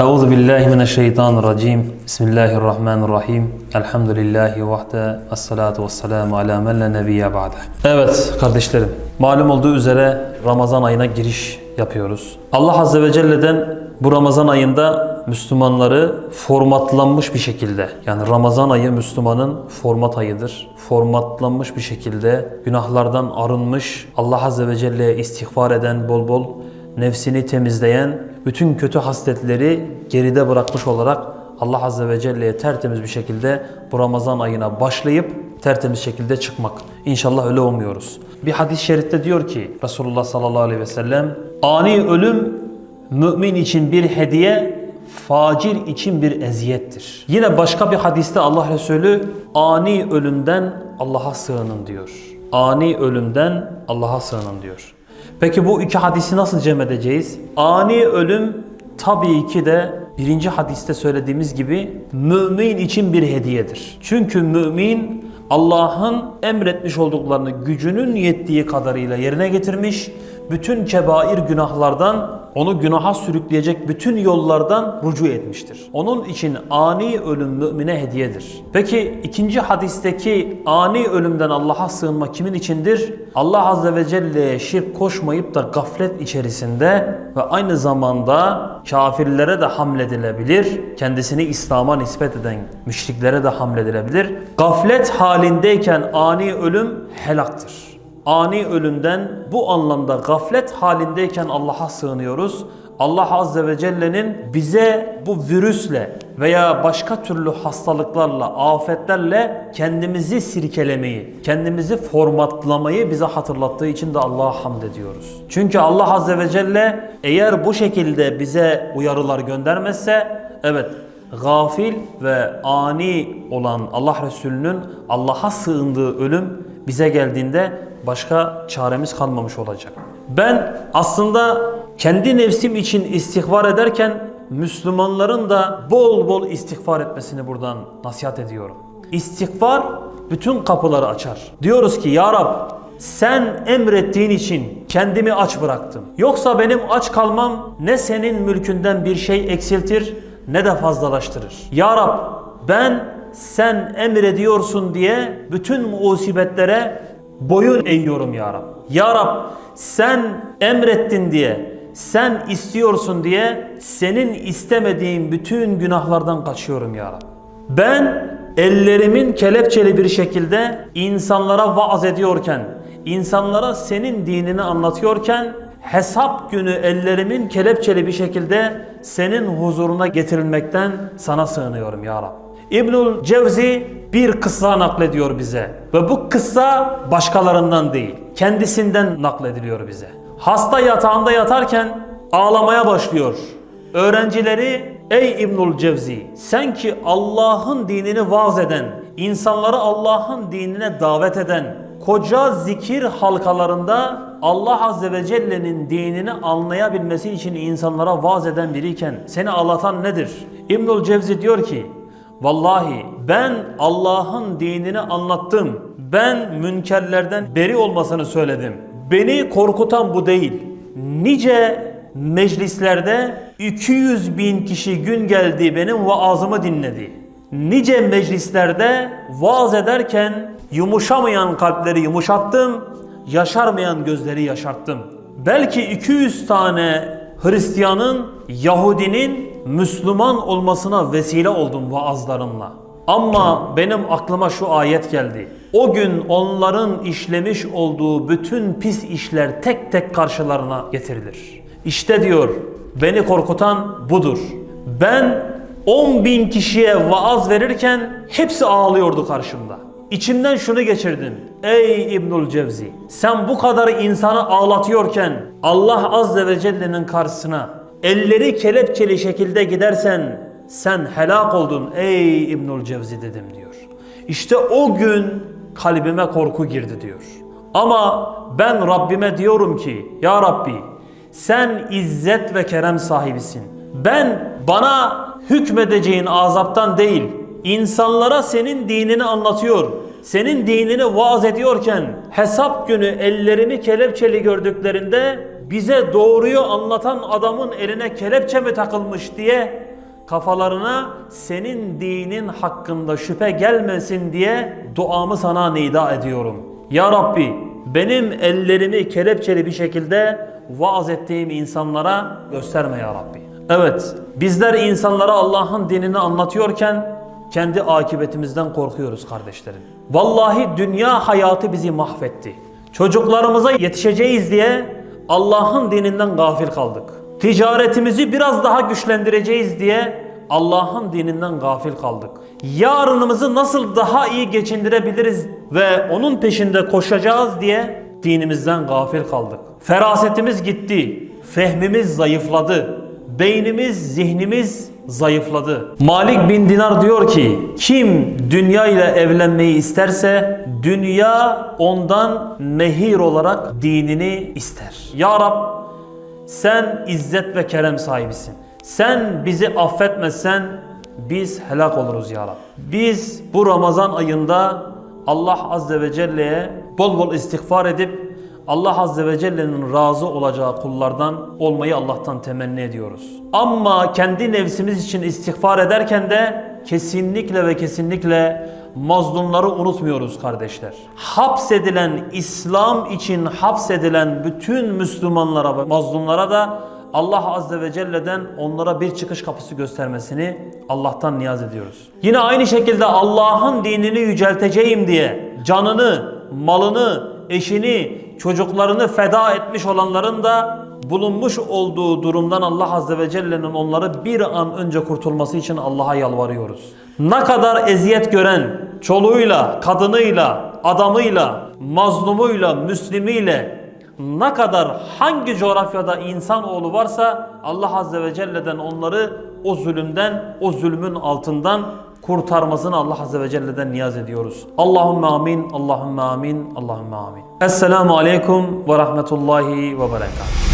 Euzu billahi mineşşeytanirracim. Bismillahirrahmanirrahim. Elhamdülillahi vahde. Esselatu vesselamu ala men la nebiyye ba'de. Evet kardeşlerim, malum olduğu üzere Ramazan ayına giriş yapıyoruz. Allah Azze ve Celle'den bu Ramazan ayında Müslümanları formatlanmış bir şekilde yani Ramazan ayı Müslümanın format ayıdır. Formatlanmış bir şekilde günahlardan arınmış, Allah Azze ve Celle'ye istiğfar eden bol bol nefsini temizleyen, bütün kötü hasletleri geride bırakmış olarak Allah Azze ve Celle'ye tertemiz bir şekilde bu Ramazan ayına başlayıp tertemiz şekilde çıkmak. İnşallah öyle olmuyoruz. Bir hadis-i şerifte diyor ki Resulullah sallallahu aleyhi ve sellem ani ölüm mümin için bir hediye, facir için bir eziyettir. Yine başka bir hadiste Allah Resulü ani ölümden Allah'a sığının diyor. Ani ölümden Allah'a sığının diyor. Peki bu iki hadisi nasıl cem edeceğiz? Ani ölüm tabii ki de birinci hadiste söylediğimiz gibi mümin için bir hediyedir. Çünkü mümin Allah'ın emretmiş olduklarını gücünün yettiği kadarıyla yerine getirmiş, bütün kebair günahlardan onu günaha sürükleyecek bütün yollardan rucu etmiştir. Onun için ani ölüm mümine hediyedir. Peki ikinci hadisteki ani ölümden Allah'a sığınma kimin içindir? Allah Azze ve Celle'ye şirk koşmayıp da gaflet içerisinde ve aynı zamanda kafirlere de hamledilebilir. Kendisini İslam'a nispet eden müşriklere de hamledilebilir. Gaflet halindeyken ani ölüm helaktır ani ölümden bu anlamda gaflet halindeyken Allah'a sığınıyoruz. Allah Azze ve Celle'nin bize bu virüsle veya başka türlü hastalıklarla, afetlerle kendimizi sirkelemeyi, kendimizi formatlamayı bize hatırlattığı için de Allah'a hamd ediyoruz. Çünkü Allah Azze ve Celle eğer bu şekilde bize uyarılar göndermezse, evet gafil ve ani olan Allah Resulü'nün Allah'a sığındığı ölüm bize geldiğinde başka çaremiz kalmamış olacak. Ben aslında kendi nefsim için istihbar ederken Müslümanların da bol bol istihbar etmesini buradan nasihat ediyorum. İstihbar bütün kapıları açar. Diyoruz ki Ya Rab sen emrettiğin için kendimi aç bıraktım. Yoksa benim aç kalmam ne senin mülkünden bir şey eksiltir ne de fazlalaştırır. Ya Rab ben sen emrediyorsun diye bütün musibetlere boyun eğiyorum ya Rab. Ya Rab sen emrettin diye, sen istiyorsun diye senin istemediğin bütün günahlardan kaçıyorum ya Rab. Ben ellerimin kelepçeli bir şekilde insanlara vaaz ediyorken, insanlara senin dinini anlatıyorken hesap günü ellerimin kelepçeli bir şekilde senin huzuruna getirilmekten sana sığınıyorum ya Rab. İbnül Cevzi bir kıssa naklediyor bize ve bu kıssa başkalarından değil, kendisinden naklediliyor bize. Hasta yatağında yatarken ağlamaya başlıyor. Öğrencileri ey İbnül Cevzi sen ki Allah'ın dinini vaaz eden, insanları Allah'ın dinine davet eden, koca zikir halkalarında Allah Azze ve Celle'nin dinini anlayabilmesi için insanlara vaaz eden biriyken seni ağlatan nedir? İbnül Cevzi diyor ki Vallahi ben Allah'ın dinini anlattım. Ben münkerlerden beri olmasını söyledim. Beni korkutan bu değil. Nice meclislerde 200 bin kişi gün geldi benim vaazımı dinledi. Nice meclislerde vaaz ederken yumuşamayan kalpleri yumuşattım, yaşarmayan gözleri yaşarttım. Belki 200 tane Hristiyanın, Yahudinin Müslüman olmasına vesile oldum vaazlarımla. Ama benim aklıma şu ayet geldi. O gün onların işlemiş olduğu bütün pis işler tek tek karşılarına getirilir. İşte diyor beni korkutan budur. Ben 10 bin kişiye vaaz verirken hepsi ağlıyordu karşımda. İçimden şunu geçirdim. Ey İbnül Cevzi sen bu kadar insanı ağlatıyorken Allah Azze ve Celle'nin karşısına elleri kelepçeli şekilde gidersen sen helak oldun ey İbnül Cevzi dedim diyor. İşte o gün kalbime korku girdi diyor. Ama ben Rabbime diyorum ki ya Rabbi sen izzet ve kerem sahibisin. Ben bana hükmedeceğin azaptan değil insanlara senin dinini anlatıyor. Senin dinini vaaz ediyorken hesap günü ellerimi kelepçeli gördüklerinde bize doğruyu anlatan adamın eline kelepçe mi takılmış diye kafalarına senin dinin hakkında şüphe gelmesin diye duamı sana nida ediyorum. Ya Rabbi benim ellerimi kelepçeli bir şekilde vaaz ettiğim insanlara gösterme ya Rabbi. Evet bizler insanlara Allah'ın dinini anlatıyorken kendi akıbetimizden korkuyoruz kardeşlerim. Vallahi dünya hayatı bizi mahvetti. Çocuklarımıza yetişeceğiz diye Allah'ın dininden gafil kaldık. Ticaretimizi biraz daha güçlendireceğiz diye Allah'ın dininden gafil kaldık. Yarınımızı nasıl daha iyi geçindirebiliriz ve onun peşinde koşacağız diye dinimizden gafil kaldık. Ferasetimiz gitti, fehmimiz zayıfladı, beynimiz, zihnimiz zayıfladı. Malik bin Dinar diyor ki, kim dünya ile evlenmeyi isterse dünya ondan mehir olarak dinini ister. Ya Rab sen izzet ve kerem sahibisin. Sen bizi affetmezsen biz helak oluruz ya Rab. Biz bu Ramazan ayında Allah Azze ve Celle'ye bol bol istiğfar edip Allah Azze ve Celle'nin razı olacağı kullardan olmayı Allah'tan temenni ediyoruz. Ama kendi nefsimiz için istiğfar ederken de kesinlikle ve kesinlikle mazlumları unutmuyoruz kardeşler. Hapsedilen, İslam için hapsedilen bütün Müslümanlara ve mazlumlara da Allah Azze ve Celle'den onlara bir çıkış kapısı göstermesini Allah'tan niyaz ediyoruz. Yine aynı şekilde Allah'ın dinini yücelteceğim diye canını, malını, eşini, çocuklarını feda etmiş olanların da bulunmuş olduğu durumdan Allah Azze ve Celle'nin onları bir an önce kurtulması için Allah'a yalvarıyoruz. Ne kadar eziyet gören çoluğuyla, kadınıyla, adamıyla, mazlumuyla, müslimiyle ne kadar hangi coğrafyada insanoğlu varsa Allah Azze ve Celle'den onları o zulümden, o zulmün altından kurtarmasını Allah Azze ve Celle'den niyaz ediyoruz. Allahümme amin, Allahümme amin, Allahümme amin. Esselamu Aleyküm ve Rahmetullahi ve Berekatuhu.